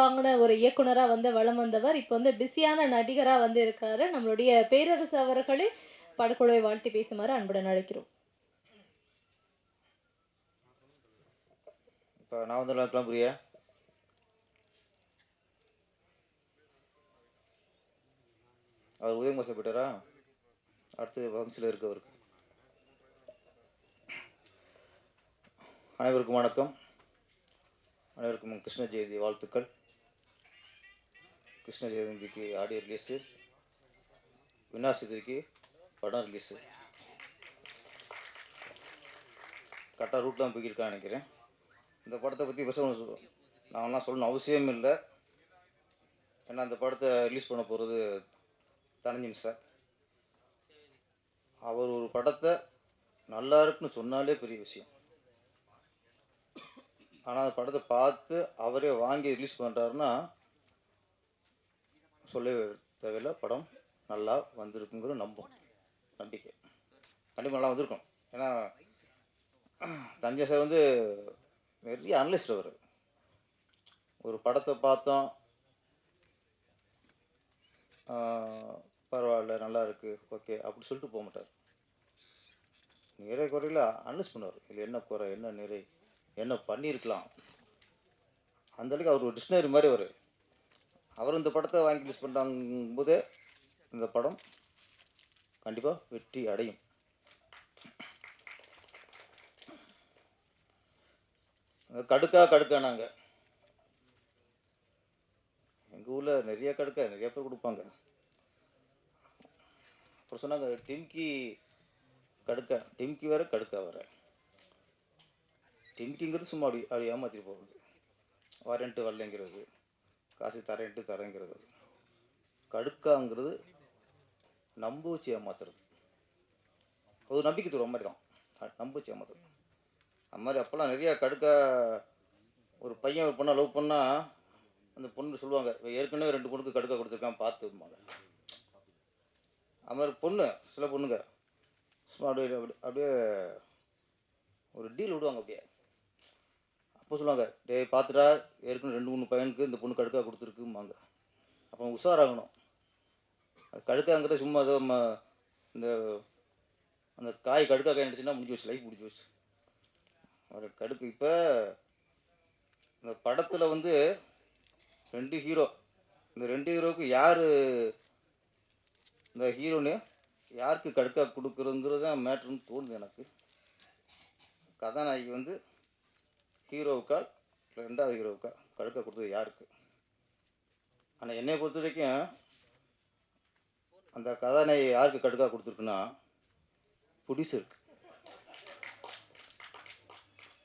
வாங்கின ஒரு இயக்குனராக வந்து வலம் வந்தவர். இப்போ வந்து பிஸியான நடிகராக வந்து இருக்கிறாரு. நம்மளுடைய பேரரசு அவர்களே படக்குழுவை வாழ்த்தி பேசுமாறு அன்புடன் அழைக்கிறோம். இப்போ நான் வந்து கிளம்புறியா அவர் உதயம் வசப்பட்டாரா அடுத்து வம்சில் இருக்கு அவருக்கு அனைவருக்கும் வணக்கம். அனைவருக்கும் கிருஷ்ண ஜெயந்தி வாழ்த்துக்கள். கிருஷ்ண ஜெயந்திக்கு ஆடியோ ரிலீஸு விநாசதிக்கு படம் ரிலீஸு கரெக்டாக ரூட் தான் போய்க்கிருக்கான்னு நினைக்கிறேன். இந்த படத்தை பற்றி விஷயம் நான்லாம் சொல்லணும் அவசியம் இல்லை. ஏன்னா அந்த படத்தை ரிலீஸ் பண்ண போகிறது தனஞ்சின் சார் அவர் ஒரு படத்தை நல்லா இருக்குன்னு சொன்னாலே பெரிய விஷயம். ஆனால் அந்த படத்தை பார்த்து அவரே வாங்கி ரிலீஸ் பண்ணுறாருன்னா சொல்ல தேவையில்ல படம் நல்லா வந்திருக்குங்கிற நம்பும். நம்பிக்கை. கண்டிப்பாக நல்லா வந்திருக்கும். ஏன்னா தஞ்சை சார் வந்து நிறைய அனலிஸ்ட் அவர். ஒரு படத்தை பார்த்தோம். பரவாயில்ல நல்லா இருக்குது ஓகே அப்படி சொல்லிட்டு போக மாட்டார். நிறை குறையில் அனலிஸ் பண்ணுவார். இல்லை என்ன குறை என்ன நிறை என்ன பண்ணியிருக்கலாம். அந்த அளவுக்கு அவர் ஒரு டிக்ஷனரி மாதிரி அவர். அவர் இந்த படத்தை வாங்கி ரிலீஸ் பண்ணுறாங்க போதே இந்த படம் கண்டிப்பாக வெற்றி அடையும். கடுக்கா கடுக்கா நாங்கள் எங்கள் ஊரில் நிறைய கடுக்கா நிறைய பேர் கொடுப்பாங்க. அப்புறம் சொன்னாங்க டிம்கி கடுக்கா டிம்கி வேற கடுக்கா வேற. டிம்கிங்கிறது சும்மா அப்படி அப்படி ஏமாற்றிட்டு போகிறது வாரண்ட்டு வரலைங்கிறது. காசு தரேன்ட்டு தரேங்கிறது அது. கடுக்காங்கிறது நம்ப வச்சு ஏமாத்துறது. அது நம்பிக்கை தூரம் மாதிரி தான். நம்ப வச்சு ஏமாத்துறது. அது மாதிரி அப்போல்லாம் நிறையா கடுக்கா ஒரு பையன் ஒரு பொண்ணை லவ் பண்ணால் அந்த பொண்ணு சொல்லுவாங்க ஏற்கனவே ரெண்டு பொண்ணுக்கு கடுக்கா கொடுத்துருக்கான் பார்த்துப்பாங்க அது மாதிரி பொண்ணு சில பொண்ணுங்க சும்மா அப்படியே அப்படியே ஒரு டீல் விடுவாங்க அப்படியே. அப்போ சொல்லுவாங்க டேய் பார்த்துட்டா ஏற்கனவே ரெண்டு மூணு பையனுக்கு இந்த பொண்ணு கடுக்கா கொடுத்துருக்கும்பாங்க. அப்போ உஷாராகணும். அது கடுக்காங்கிறது சும்மா ஏதோ நம்ம இந்த அந்த காய் கடுக்கா காய் நினச்சின்னா முடிஞ்சு வச்சு லைஃப் முடிஞ்சு வச்சு ஒரு கடுக்கு இப்போ இந்த படத்தில் வந்து ரெண்டு ஹீரோ இந்த ரெண்டு ஹீரோவுக்கு யார் இந்த ஹீரோன்னு யாருக்கு கடுக்கா கொடுக்குறோங்கிறது தான் மேட்ருன்னு தோணுது எனக்கு. கதாநாயகி வந்து ஹீரோவுக்கா இல்லை ரெண்டாவது ஹீரோவுக்கா கடுக்கா கொடுத்தது யாருக்கு? ஆனால் என்னை பொறுத்த வரைக்கும் அந்த கதாநாயகி யாருக்கு கடுக்கா கொடுத்துருக்குன்னா ப்ரொடியூசருக்கு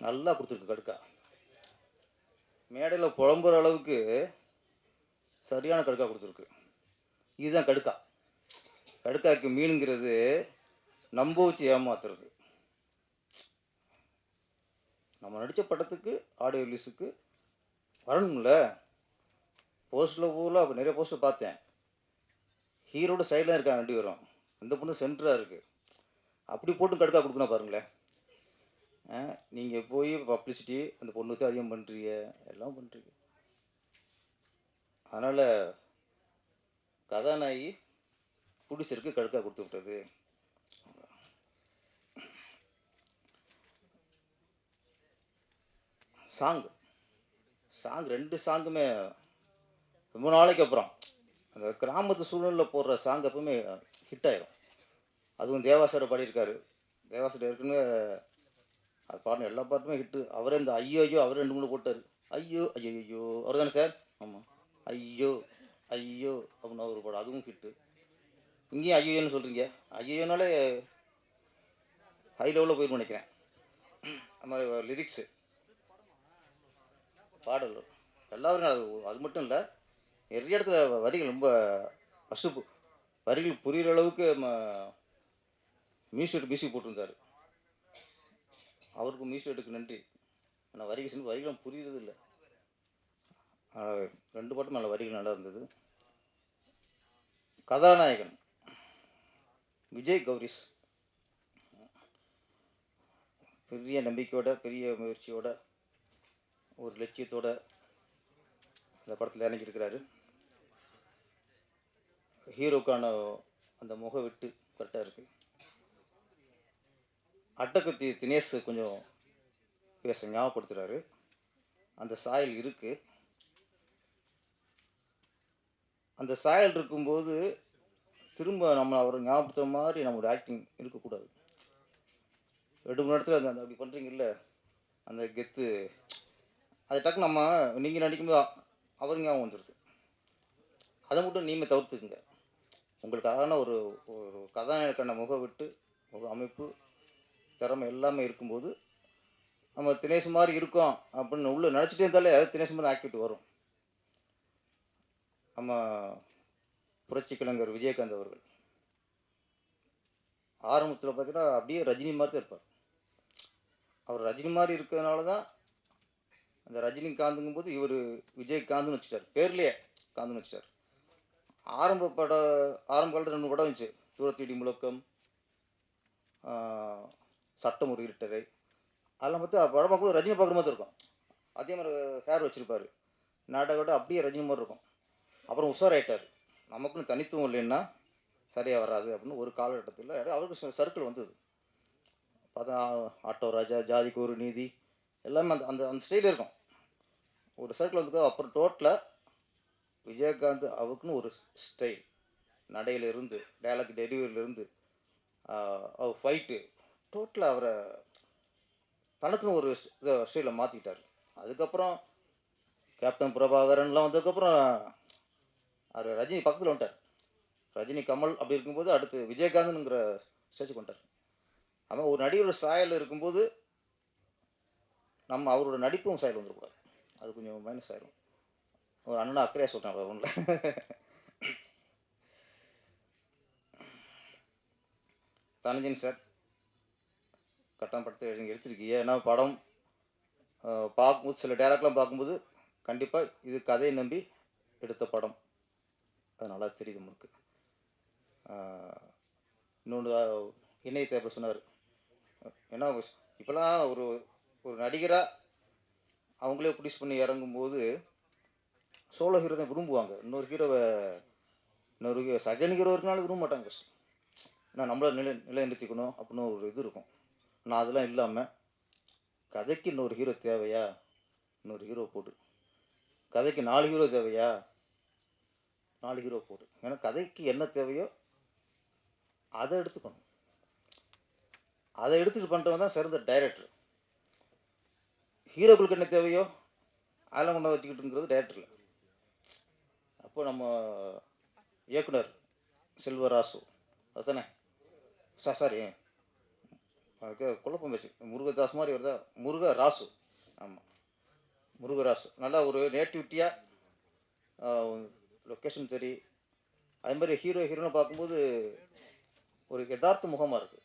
நல்லா கொடுத்துருக்கு கடுக்கா. மேடையில் புலம்புற அளவுக்கு சரியான கடுக்கா கொடுத்துருக்கு. இதுதான் கடுக்கா. கடுக்காக்கு மீனுங்கிறது நம்ப வச்சு ஏமாத்துறது. நம்ம நடித்த படத்துக்கு ஆடியோ ரிலீஸுக்கு வரணும்ல? போஸ்டில் பூரா நிறைய போஸ்டர் பார்த்தேன். ஹீரோட சைடில் இருக்காங்க ரெண்டு பேரும். இந்த பொண்ணு சென்டராக இருக்குது அப்படி போட்டு கடுக்கா கொடுக்கணும் பாருங்களேன். நீங்கள் போய் பப்ளிசிட்டி அந்த பொண்ணுக்கு அதிகம் பண்ணுறீங்க எல்லாம் பண்ணுறீங்க அதனால் கதாநாயகி பிடிச்சிருக்கு கடுக்கா கொடுத்து விட்டது. சாங் சாங் ரெண்டு சாங்குமே ரொம்ப நாளைக்கு அப்புறம். அந்த கிராமத்து சூழ்நிலையில் போடுற சாங் எப்பவுமே ஹிட் ஆயிடும் அதுவும் தேவாசரை பாடியிருக்காரு. தேவாசர் ஏற்கனவே அது பாருங்க எல்லா பாட்டுமே ஹிட்டு அவரே இந்த ஐயோ ஐயோ அவரே ரெண்டு மூணு போட்டார். ஐயோ ஐயோ ஐயோ. அவர் தானே சார் ஆமாம் ஐயோ ஐயோ அப்படின்னு அவர் பாடம் அதுவும் ஹிட்டு இங்கேயும் ஐயோன்னு சொல்கிறீங்க ஐயோனாலே ஹை லெவலில் போயிருந்து நினைக்கிறேன். அது மாதிரி லிரிக்ஸு பாடல். எல்லாருக்கும் அது அது மட்டும் இல்லை நிறைய இடத்துல வரிகள் ரொம்ப ஃபஸ்ட்டு வரிகள் புரிகிற அளவுக்கு மியூசிக் மியூசிக் போட்டிருந்தார். அவருக்கும் மியூசிக் நன்றி. ஆனால் வரிகள் செஞ்சு வரிகளும் புரியுறது இல்லை. ரெண்டு பாட்டும் நல்ல வரிகள் நல்லா இருந்தது. கதாநாயகன். விஜய் கௌரிஸ். பெரிய நம்பிக்கையோட பெரிய முயற்சியோட ஒரு லட்சியத்தோட அந்த படத்தில் இறங்கியிருக்கிறாரு ஹீரோக்கான அந்த முக வெட்டு கரெக்டாக இருக்குது அட்டக்குத்தி தினேஷ் கொஞ்சம் பேச ஞாபகப்படுத்துகிறாரு அந்த சாயல் இருக்குது அந்த சாயல் இருக்கும்போது திரும்ப நம்மளை அவரை ஞாபகப்படுத்துகிற மாதிரி நம்மளோட ஆக்டிங் இருக்கக்கூடாது. ரெண்டு மூணு இடத்துல அந்த அந்த அப்படி பண்ணுறீங்கல்ல அந்த கெத்து அது டக்கு நம்ம நீங்கள் நடிக்கும்போது போது அவர் ஞாபகம் வந்துடுது அதை மட்டும் நீமே தவிர்த்துக்குங்க. உங்களுக்கு அழகான ஒரு ஒரு கதாநாயகன முக விட்டு முக அமைப்பு திறமை எல்லாமே இருக்கும்போது நம்ம தினேஷ் மாதிரி இருக்கோம் அப்படின்னு உள்ளே நினச்சிட்டே இருந்தாலே அது தினேஷ் மாதிரி ஆக்டிவிட்டி வரும். நம்ம புரட்சி கலைஞர் விஜயகாந்த் அவர்கள். ஆரம்பத்தில் பார்த்தீங்கன்னா அப்படியே ரஜினி மாதிரி தான் இருப்பார். அவர் ரஜினி மாதிரி இருக்கிறதுனால தான் அந்த ரஜினிகாந்துங்கும் போது இவர் விஜய்காந்துன்னு வச்சுட்டார். பேர்லேயே காந்துன்னு வச்சுட்டார். ஆரம்ப பட ஆரம்ப காலத்தில் ரெண்டு படம் வந்துச்சு தூரத்தீடி முழக்கம் சட்டம் ஒரு இருட்டரை அதெல்லாம் பார்த்து படம் பார்க்கும்போது ரஜினி பார்க்குற மாதிரி இருக்கும். அதே மாதிரி ஹேர் வச்சுருப்பாரு. நாடகோட அப்படியே ரஜினி மாதிரி இருக்கும். அப்புறம் உஷாராயிட்டார். நமக்குன்னு தனித்துவம் இல்லைன்னா சரியாக வராது அப்படின்னு ஒரு காலகட்டத்தில் அவருக்கு சர்க்கிள் வந்தது. பார்த்தா ஆட்டோ ராஜா ஜாதிக்கு ஒரு நீதி எல்லாமே அந்த அந்த அந்த ஸ்டைல் இருக்கும். ஒரு சர்க்கிள் வந்து அப்புறம் டோட்டலாக விஜயகாந்த் அவருக்குன்னு ஒரு ஸ்டைல் நடையில இருந்து டைலாக் டெலிவரியிலிருந்து அவர் ஃபைட்டு டோட்டலாக அவரை தனக்குன்னு ஒரு இதை ஸ்டைலில் மாற்றிக்கிட்டார் அதுக்கப்புறம் கேப்டன் பிரபாகரன்லாம் வந்ததுக்கப்புறம் அவர் ரஜினி பக்கத்தில் வந்துட்டார். ரஜினி கமல் அப்படி இருக்கும்போது அடுத்து விஜயகாந்த்ங்கிற ஸ்டேஜுக்கு வந்துட்டார். அவன் ஒரு நடிகரோட சாயல் இருக்கும்போது நம்ம அவரோட நடிப்பும் சாயல் வந்துடக்கூடாது அது கொஞ்சம் மைனஸ் ஆயிரும். ஒரு அண்ணன் அக்கறையாக சொல்கிறேன் ஒன்றில் தனஞ்சன் சார் கட்டான படத்தை நீங்கள் எடுத்திருக்கீங்க. ஏன்னா படம் பார்க்கும்போது சில டேரக்ட்லாம் பார்க்கும்போது கண்டிப்பாக இது கதையை நம்பி எடுத்த படம். அது நல்லா தெரியுது உங்களுக்கு இன்னொன்று இணைய தேவை சொன்னார். ஏன்னா இப்போலாம் ஒரு ஒரு நடிகராக அவங்களே ப்ரொடியூஸ் பண்ணி இறங்கும்போது சோலோ ஹீரோ தான் விரும்புவாங்க. இன்னொரு ஹீரோவை இன்னொரு ஹீரோ செகண்ட் ஹீரோ இருக்கனாலும் விரும்ப மாட்டாங்க ஃபஸ்ட்டு ஏன்னா நம்மளை நிலை நிலைநிறுத்திக்கணும் அப்படின்னு ஒரு இது இருக்கும். நான் அதெல்லாம் இல்லாமல் கதைக்கு இன்னொரு ஹீரோ தேவையா? இன்னொரு ஹீரோ போடு. கதைக்கு நாலு ஹீரோ தேவையா? நாலு ஹீரோ போடு. ஏன்னா கதைக்கு என்ன தேவையோ அதை எடுத்துக்கணும். அதை எடுத்துகிட்டு பண்ணுறவன் தான் சிறந்த டைரக்டர் ஹீரோக்களுக்கு என்ன தேவையோ அதெல்லாம் கொண்டு வச்சுக்கிட்டுங்கிறது டைரக்டர் அப்போது அப்போ நம்ம இயக்குனர் செல்வராசு அதுதானே சா சாரி குழப்பம் வச்சு முருகதாஸ் மாதிரி வருதா முருக ராசு. ஆமாம் முருகராசு நல்லா ஒரு நேட்டிவிட்டியாக லொக்கேஷன் சரி. அதே மாதிரி ஹீரோ ஹீரோனை பார்க்கும்போது ஒரு யதார்த்த முகமாக இருக்குது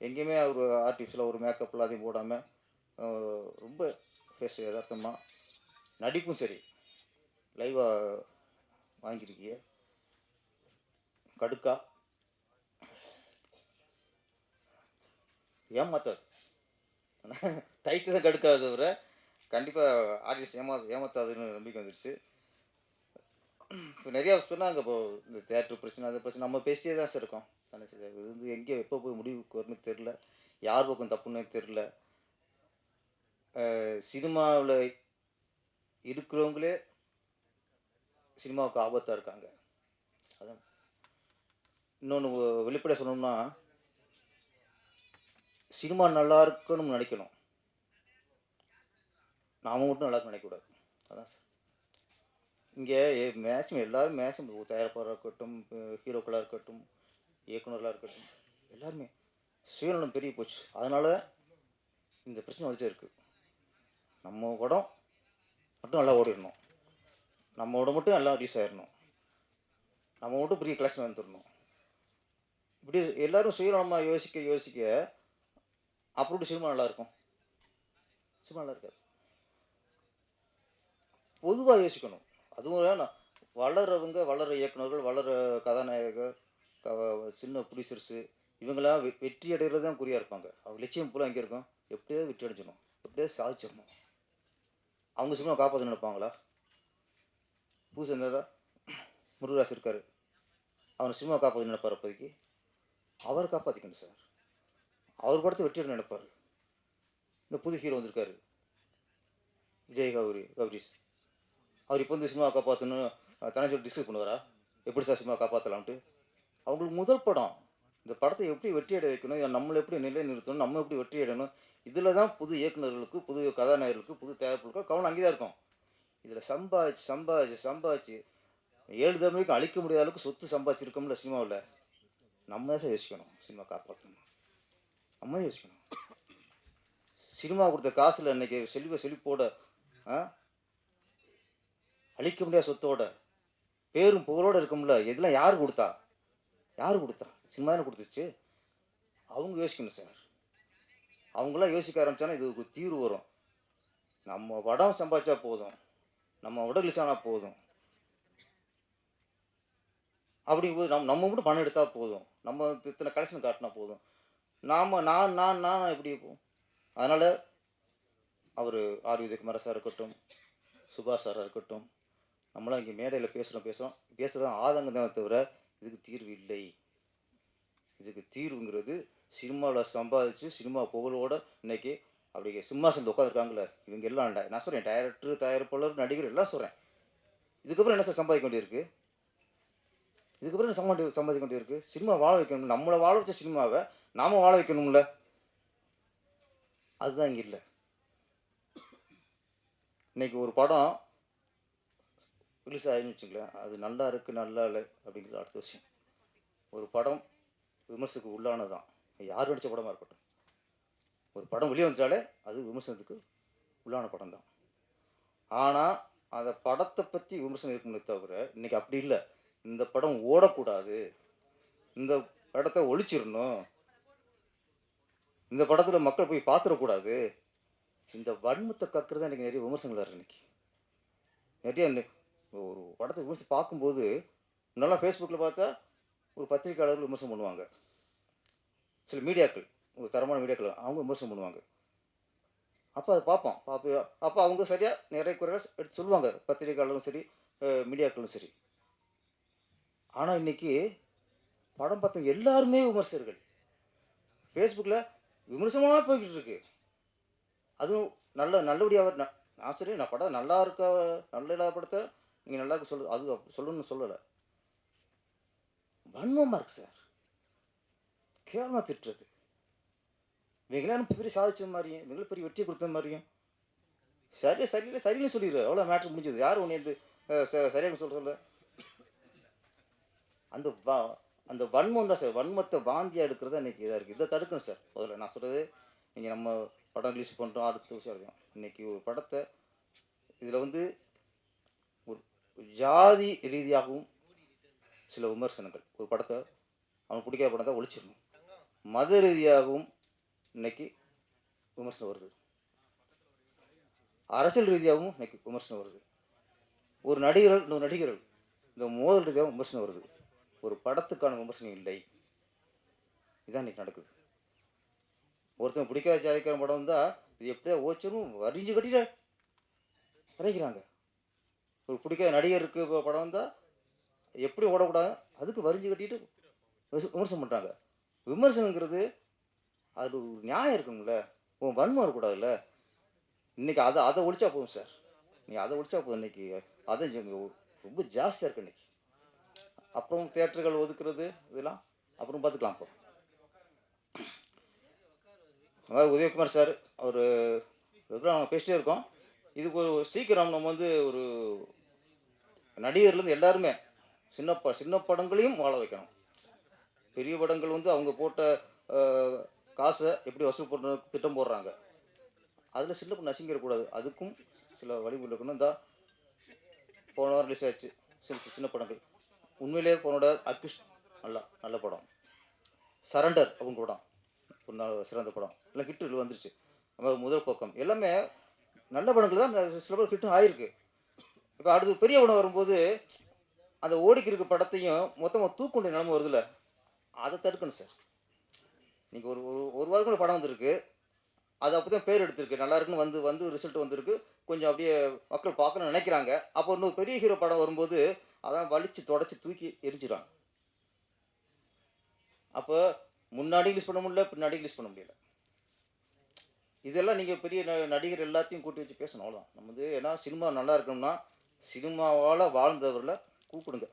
எங்கேயுமே ஒரு ஆர்டிஃபிஷியலாக ஒரு மேக்கப்லாம் அதையும் போடாமல் ரொம்ப ஃபேஸ் யதார்த்தமாக நடிப்பும் சரி. லைவாக வாங்கியிருக்கிய கடுக்கா. ஏமாத்தாது. டைட்டு தான் கடுக்காது தவிர கண்டிப்பாக ஆர்டிஸ்ட் ஏமா ஏமாத்தாதுன்னு நம்பிக்கை வந்துடுச்சு இப்போ நிறையா சொன்னாங்க இப்போ இந்த தேட்ரு பிரச்சனை அது பிரச்சனை. நம்ம பேசிட்டே தான் சார் இருக்கோம். இது வந்து எங்கே எப்போ போய் முடிவுக்கு வரும்னு தெரில யார் பக்கம் தப்புன்னு தெரில சினிமாவில் இருக்கிறவங்களே சினிமாவுக்கு ஆபத்தாக இருக்காங்க. அதான். இன்னொன்று வெளிப்பட சொல்லணும்னா சினிமா நல்லா இருக்கணும்னு நினைக்கணும். நாம மட்டும் நல்லா நினைக்கக்கூடாது. அதான் சார். இங்கே மேக்ஸிமம் எல்லாரும் மேக்ஸிமம் தயாரிப்பாளராக இருக்கட்டும் ஹீரோக்களாக இருக்கட்டும் இயக்குநர்களாக இருக்கட்டும் எல்லாருமே சுயநலம் பெரிய போச்சு. அதனால இந்த பிரச்சனை வந்துகிட்டே இருக்குது நம்ம உடம் மட்டும் நல்லா ஓடிடணும். நம்ம உடம்பு மட்டும் நல்லா ரீஸ் ஆயிடணும். நம்ம மட்டும் பெரிய கிளாஸ் வந்துடணும். இப்படி எல்லாரும் சுயநலமாக யோசிக்க யோசிக்க அப்படி சினிமா நல்லாயிருக்கும். சினிமா நல்லா இருக்காது பொதுவாக யோசிக்கணும். அதுவும் வேணாம் வளர்றவங்க வளர இயக்குனர்கள் வளர கதாநாயகர் க சின்ன ப்ரொடியூசர்ஸு இவங்களாம் வெ வெற்றி அடைகிறது தான் குறியாக இருப்பாங்க. அவங்க லட்சியம் பூரா எங்கே இருக்கும்? எப்படியாவது வெற்றி அடைஞ்சிடணும். எப்படியாவது சாதிச்சிடணும். அவங்க சினிமா காப்பாற்ற நினைப்பாங்களா? புதுசு இருந்தால் முருகராஜ் இருக்கார். அவனை சினிமா காப்பாற்ற நினைப்பார் அப்போதைக்கு. அவரை காப்பாற்றிக்கணும் சார். அவர் படத்தை வெற்றியோட நினைப்பார். இந்த புது ஹீரோ வந்திருக்காரு. விஜய் கௌரி கௌரிஸ் அவர் இப்போ வந்து சினிமா காப்பாற்றணும் தனஞ்சோடு டிஸ்கஸ் பண்ணுவாரா? எப்படி சார் சினிமா காப்பாற்றலான்ட்டு அவங்களுக்கு முதல் படம் இந்த படத்தை எப்படி வெற்றியடை வைக்கணும்? நம்மளை எப்படி நிலை நிறுத்தணும் நம்ம எப்படி வெற்றியடணும் இதில் தான் புது இயக்குனர்களுக்கு புது கதாநாயகர்களுக்கு புது தயாரிப்புகளுக்கு கவனம் அங்கே தான் இருக்கும். இதில் சம்பாதிச்சு சம்பாதிச்சு சம்பாதிச்சு ஏழு தலைமுறைக்கும் அழிக்க முடியாத அளவுக்கு சொத்து சம்பாதிச்சிருக்கோம்ல சினிமாவில். நம்ம தான் சார் யோசிக்கணும் சினிமா காப்பாற்றணும் நம்ம தான் யோசிக்கணும். சினிமா கொடுத்த காசில் இன்னைக்கு செல்வ செழிப்போட ஆ? அழிக்க முடியாத சொத்தோட பேரும் புகழோடு இருக்கும்ல இதெல்லாம் யார் கொடுத்தா? யார் கொடுத்தா? சினிமா தானே கொடுத்துச்சு. அவங்க யோசிக்கணும் சார். அவங்களாம் யோசிக்க ஆரம்பிச்சானா இதுக்கு தீர்வு வரும். நம்ம வடம் சம்பாதிச்சா போதும். நம்ம உடல் ரிலீஸ் ஆனால் போதும். அப்படிங்கும்போது நம்ம நம்ம மட்டும் பணம் எடுத்தால் போதும். நம்ம இத்தனை கலெக்ஷன் காட்டினா போதும். நாம் நான் நான் நான் எப்படி இருப்போம்? அதனால் அவர் ஆர் விஜயகுமார் சார் இருக்கட்டும் சுபாஷ் சாராக இருக்கட்டும் நம்மளாம் இங்கே மேடையில் பேசுகிறோம் பேசுகிறோம் பேசுகிறதான் ஆதங்கம் தான் தவிர இதுக்கு தீர்வு இல்லை. இதுக்கு தீர்வுங்கிறது சினிமாவில் சம்பாதிச்சு சினிமா புகழோட இன்னைக்கு அப்படி சிம்மாசனத்தில் உட்காந்துருக்காங்களே இவங்க எல்லாம் நான் சொல்கிறேன் டைரக்டர் தயாரிப்பாளர் நடிகர் எல்லாம் சொல்கிறேன் இதுக்கப்புறம் என்ன சார் சம்பாதிக்க வேண்டியிருக்கு? இதுக்கப்புறம் என்ன சம்பாதி சம்பாதிக்க வேண்டியிருக்கு? சினிமா வாழ வைக்கணும் நம்மளை வாழ வச்ச சினிமாவை நாம் வாழ வைக்கணும்ல. அதுதான் இங்கே இல்லை. இன்னைக்கு ஒரு படம் ரிலீஸ் ஆகுதுன்னு வச்சுங்களேன் அது நல்லா இருக்குது நல்லா இல்லை அப்படிங்கிறது அடுத்த விஷயம். ஒரு படம் விமர்சனத்துக்கு உள்ளானது தான் யார் நடித்த படமாக இருக்கட்டும். ஒரு படம் வெளியே வந்துட்டாலே அது விமர்சனத்துக்கு உள்ளான படம் தான் ஆனால் அந்த படத்தை பற்றி விமர்சனம் இருக்குமே தவிர இன்னைக்கு அப்படி இல்லை. இந்த படம் ஓடக்கூடாது. இந்த படத்தை ஒழிச்சிடணும். இந்த படத்தில் மக்கள் போய் பார்த்துடக்கூடாது. இந்த வன்மத்தை கக்குறது தான் நிறைய விமர்சனங்கள் இருக்கு இன்னைக்கு. நிறைய ஒரு படத்தை விமர்சனம் பார்க்கும்போது நல்லா ஃபேஸ்புக்கில் பார்த்தா ஒரு பத்திரிக்கையாளர்கள் விமர்சனம் பண்ணுவாங்க. சில மீடியாக்கள் ஒரு தரமான மீடியாக்கள் அவங்க விமர்சனம் பண்ணுவாங்க. அப்போ அதை பார்ப்போம். பார்ப்ப அப்போ அவங்க சரியாக நிறைய குறைகள் எடுத்து சொல்லுவாங்க. பத்திரிக்கையாளரும் சரி மீடியாக்களும் சரி. ஆனால் இன்னைக்கு படம் பார்த்தவங்க எல்லாருமே விமர்சகர்கள். ஃபேஸ்புக்கில் விமர்சனமாக போய்கிட்டு இருக்கு. அதுவும் நல்ல நல்லபடியாக நான் சரி நான் படம் நல்லா இருக்க நல்ல இல்லாத படத்தை நீங்கள் நல்லா இருக்க சொல்லு அது சொல்லணும்னு சொல்லலை. வன்மமாக இருக்கு சார். கேவலமாக திட்டுறது. இவங்களாம் பெரிய சாதிச்ச மாதிரியும் இவங்களும் பெரிய வெற்றி கொடுத்த மாதிரியும். சரி சரியில்லை சரியில்லை சொல்லிடுற எவ்வளோ மேட்ரு முடிஞ்சது. யார் உன்னை வந்து ச- சரியாக சொல்ல சொல்ல. அந்த வா- அந்த வன்மம் தான் சார். வன்மத்தை வாந்தியாக எடுக்கிறது இன்னைக்கு இதாக இருக்குது இதை தடுக்கணும் சார். முதல்ல நான் சொல்கிறது நீங்கள் நம்ம படம் ரிலீஸ் பண்ணுறோம் அடுத்த விஷயம் அடையும் இன்னைக்கு ஒரு படத்தை இதில் வந்து ஒரு ஜாதி ரீதியாகவும் சில விமர்சனங்கள். ஒரு படத்தை அவனுக்கு பிடிக்காத படம் தான் ஒழிச்சிடணும். மத ரீதியாகவும் இன்னைக்கு விமர்சனம் வருது. அரசியல் ரீதியாகவும் இன்னைக்கு விமர்சனம் வருது. ஒரு நடிகர்கள் இன்னொரு நடிகர்கள் இந்த மோதல் ரீதியாகவும் விமர்சனம் வருது. ஒரு படத்துக்கான விமர்சனம் இல்லை. இதான் இன்னைக்கு நடக்குது. ஒருத்தன் பிடிக்காத ஜாதிக்காரன் படம் வந்தால் இது எப்படியா ஓச்சரும் வரிஞ்சு கட்டிட்டு? வரைக்கிறாங்க ஒரு பிடிக்காத நடிகருக்கு இப்போ படம் வந்தால் எப்படி ஓடக்கூடாது? அதுக்கு வரிஞ்சு கட்டிட்டு விமர்சனம் பண்ணுறாங்க விமர்சனங்கிறது அது ஒரு நியாயம் இருக்கணும்ல உன் வன்மம் இருக்கக்கூடாதுல்ல. இன்றைக்கி அதை அதை ஒழிச்சா போதும் சார். நீங்கள் அதை ஒழிச்சா போதும் இன்னைக்கு. அதை ரொம்ப ஜாஸ்தியாக இருக்கு இன்னைக்கு. அப்புறம் தேட்டர்கள் ஒதுக்குறது இதெல்லாம். அப்புறம் பார்த்துக்கலாம் அப்போ அதாவது உதயகுமார் சார் அவர் ரெகுலராக நம்ம பேசிட்டே இருக்கோம். இதுக்கு ஒரு சீக்கிரம் நம்ம வந்து ஒரு நடிகர்லேருந்து எல்லாருமே சின்ன ப சின்ன படங்களையும் வாழ வைக்கணும். பெரிய படங்கள் வந்து அவங்க போட்ட காசை எப்படி வசூல் பண்ண திட்டம் போடுறாங்க. அதில் சின்ன படம் நசிங்கிடக்கூடாது அதுக்கும் சில வழிமுறை இருக்கணும். இந்த போன வாரம் ரிலீஸ் ஆச்சு. சின்ன சின்ன படங்கள். உண்மையிலேயே போனோட அக்யூஸ்ட் நல்லா நல்ல படம். சரண்டர் அவங்க படம். ஒரு நல்ல சிறந்த படம். எல்லாம் ஹிட்டு வந்துருச்சு. நம்ம முதல் பக்கம். எல்லாமே நல்ல படங்கள் தான். சில பேர் ஹிட்டும் ஆயிருக்கு. இப்போ அடுத்து பெரிய படம் வரும்போது அந்த ஓடிக்கு இருக்க படத்தையும் மொத்தமாக தூக்குண்டு நிலம வருதுல்ல. அதை தடுக்கணும் சார். நீங்கள் ஒரு ஒரு ஒரு வாரம் கூட படம் வந்திருக்கு. அது அப்போ தான் பேர் எடுத்திருக்கு. நல்லா இருக்குன்னு வந்து வந்து ரிசல்ட் வந்திருக்கு. கொஞ்சம் அப்படியே மக்கள் பார்க்கணும்னு நினைக்கிறாங்க. அப்போ இன்னும் பெரிய ஹீரோ படம் வரும்போது அதான் வலிச்சு தொடச்சி தூக்கி எரிஞ்சிடுறாங்க அப்போ முன்னாடி ரிலீஸ் பண்ண முடியல பின்னாடி ரிலீஸ் பண்ண முடியல. இதெல்லாம் நீங்கள் பெரிய ந- நடிகர் எல்லாத்தையும் கூட்டி வச்சு பேசணும். அவ்வளோதான் நம்ம வந்து ஏன்னா சினிமா நல்லா இருக்கணும்னா சினிமாவால் வாழ்ந்தவர்களை கூப்பிடுங்க.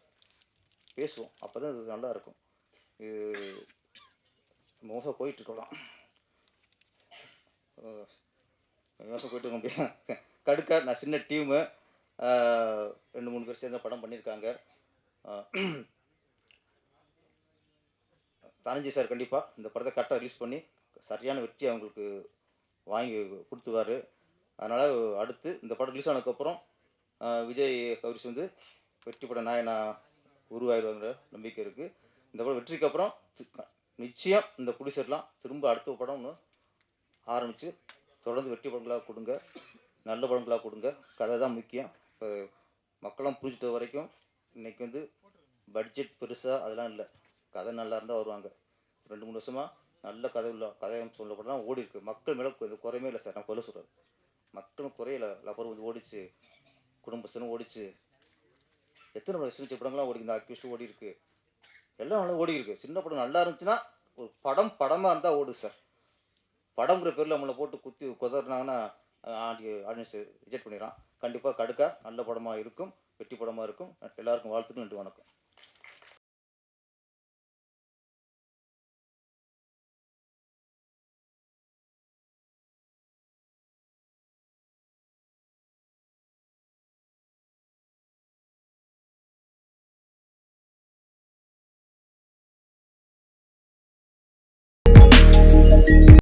பேசுவோம். அப்போ தான் இது நல்லாயிருக்கும் மோசம் போயிட்டுருக்கலாம். மோசம் போயிட்டு இருக்க முடியாது. கடுக்கா நான் சின்ன டீமு ரெண்டு மூணு பேர் சேர்ந்து படம் பண்ணியிருக்காங்க. தனஞ்சி சார் கண்டிப்பாக இந்த படத்தை கரெக்டாக ரிலீஸ் பண்ணி சரியான வெற்றி அவங்களுக்கு வாங்கி கொடுத்துவார் அதனால் அடுத்து இந்த படம் ரிலீஸ் ஆனதுக்கப்புறம் விஜய் கௌரிஸ் வந்து வெற்றி படம் நாயனா உருவாயிருவாங்கிற நம்பிக்கை இருக்குது இந்த படம் வெற்றிக்கு அப்புறம் நிச்சயம் இந்த குடிசெட்லாம் திரும்ப அடுத்த படம் ஒன்று ஆரம்பித்து தொடர்ந்து வெற்றி படங்களாக கொடுங்க நல்ல படங்களாக கொடுங்க. கதை தான் முக்கியம். இப்போ மக்களும் புரிஞ்சிட்ட வரைக்கும் இன்றைக்கி வந்து பட்ஜெட் பெருசாக அதெல்லாம் இல்லை. கதை நல்லா இருந்தால் வருவாங்க. ரெண்டு மூணு வருஷமாக நல்ல கதை உள்ள கதை சொல்லப்படலாம் ஓடி இருக்கு. மக்கள் மேலே இது குறையுமே இல்லை சார். நான் கொலை சொல்கிறது மக்களும் குறையல. லப்பர் வந்து ஓடிச்சு குடும்பஸ்தனும் ஓடிச்சு. எத்தனை சின்ன சின்ன படங்கள்லாம் ஓடி இந்த அக்யூஸ்ட் ஓடி இருக்குது எல்லாம் நல்லா ஓடி இருக்கு சின்ன படம் நல்லா இருந்துச்சுன்னா ஒரு படம் படமாக இருந்தால் ஓடு சார் படங்கிற பேரில் நம்மளை போட்டு குத்தி குதறினாங்கன்னா ஆடி ஆடியன்ஸ் ரிஜெக்ட் பண்ணிடுறான் கண்டிப்பாக கடுக்க நல்ல படமாக இருக்கும் வெற்றி படமாக இருக்கும். எல்லாருக்கும் வாழ்த்துக்கள் நன்றி வணக்கம்.